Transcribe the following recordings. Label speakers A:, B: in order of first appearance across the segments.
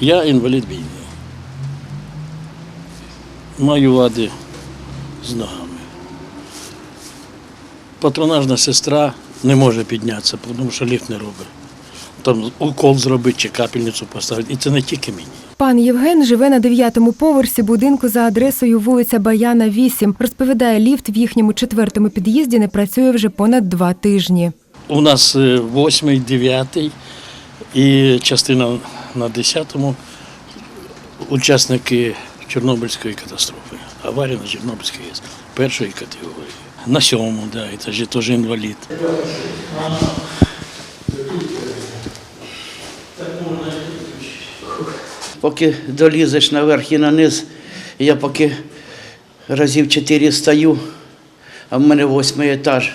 A: Я інвалід війни. Маю вади з ногами. Патронажна сестра не може піднятися, тому що ліфт не робить. Там укол зробити чи капельницю поставити. І це не тільки мені.
B: Пан Євген живе на дев'ятому поверсі будинку за адресою вулиця Баяна, 8. Розповідає, ліфт в їхньому четвертому під'їзді не працює вже понад два тижні.
A: У нас е, восьмий, дев'ятий і частина на десятому учасники Чорнобильської катастрофи. Аварія на Чорнобильській АЕС першої категорії. На сьомому, да, і це ж теж інвалід.
C: Поки долізеш наверх і на низ, я поки разів чотири стою, а в мене восьмий етаж.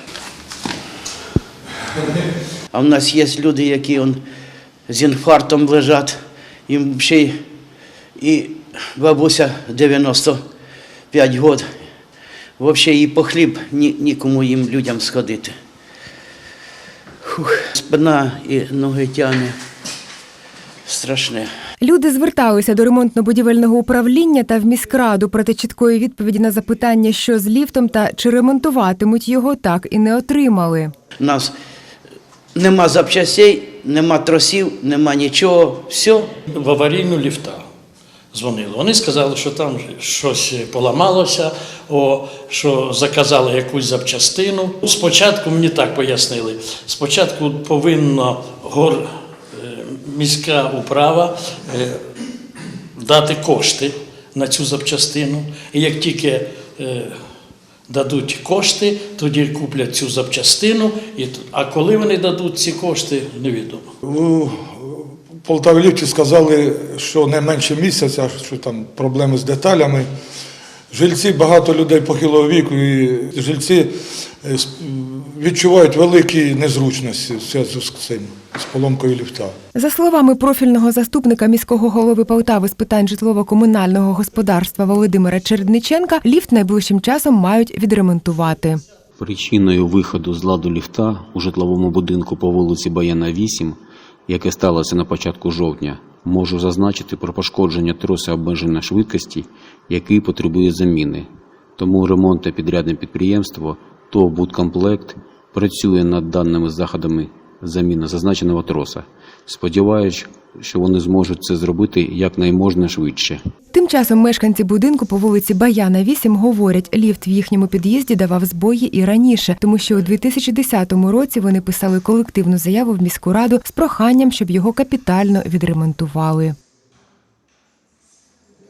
C: А в нас є люди, які он, з інфарктом лежать, їм ще й і бабуся 95 років. Взагалі і по хліб ні, нікому їм людям сходити. Фух, спина і ноги тягне. Страшне.
B: Люди зверталися до ремонтно-будівельного управління та в міськраду, проте чіткої відповіді на запитання, що з ліфтом та чи ремонтуватимуть його, так і не отримали.
C: У нас нема запчастей, нема тросів, нема нічого. Все.
A: В аварійну ліфта дзвонили. Вони сказали, що там щось поламалося, що заказали якусь запчастину. Спочатку мені так пояснили. Спочатку повинна гор, е, міська управа е, дати кошти на цю запчастину. І як тільки е, дадуть кошти, тоді куплять цю запчастину. І, а коли вони дадуть ці кошти, невідомо.
D: У Полтаві сказали, що не менше місяця, що там проблеми з деталями. Жильці, багато людей похилого віку, і жильці е, відчувають великі незручності в зв'язку з цим, з поломкою ліфта.
B: За словами профільного заступника міського голови Полтави з питань житлово-комунального господарства Володимира Чередниченка, ліфт найближчим часом мають відремонтувати.
E: Причиною виходу з ладу ліфта у житловому будинку по вулиці Баяна 8, яке сталося на початку жовтня, можу зазначити про пошкодження троса обмеження швидкості, який потребує заміни. Тому ремонт та підрядне підприємство ТОВ «Будкомплект» працює над даними заходами заміни зазначеного троса. Сподіваюсь, що вони зможуть це зробити якнайможна швидше.
B: Тим часом мешканці будинку по вулиці Баяна 8 говорять, ліфт в їхньому під'їзді давав збої і раніше, тому що у 2010 році вони писали колективну заяву в міську раду з проханням, щоб його капітально відремонтували.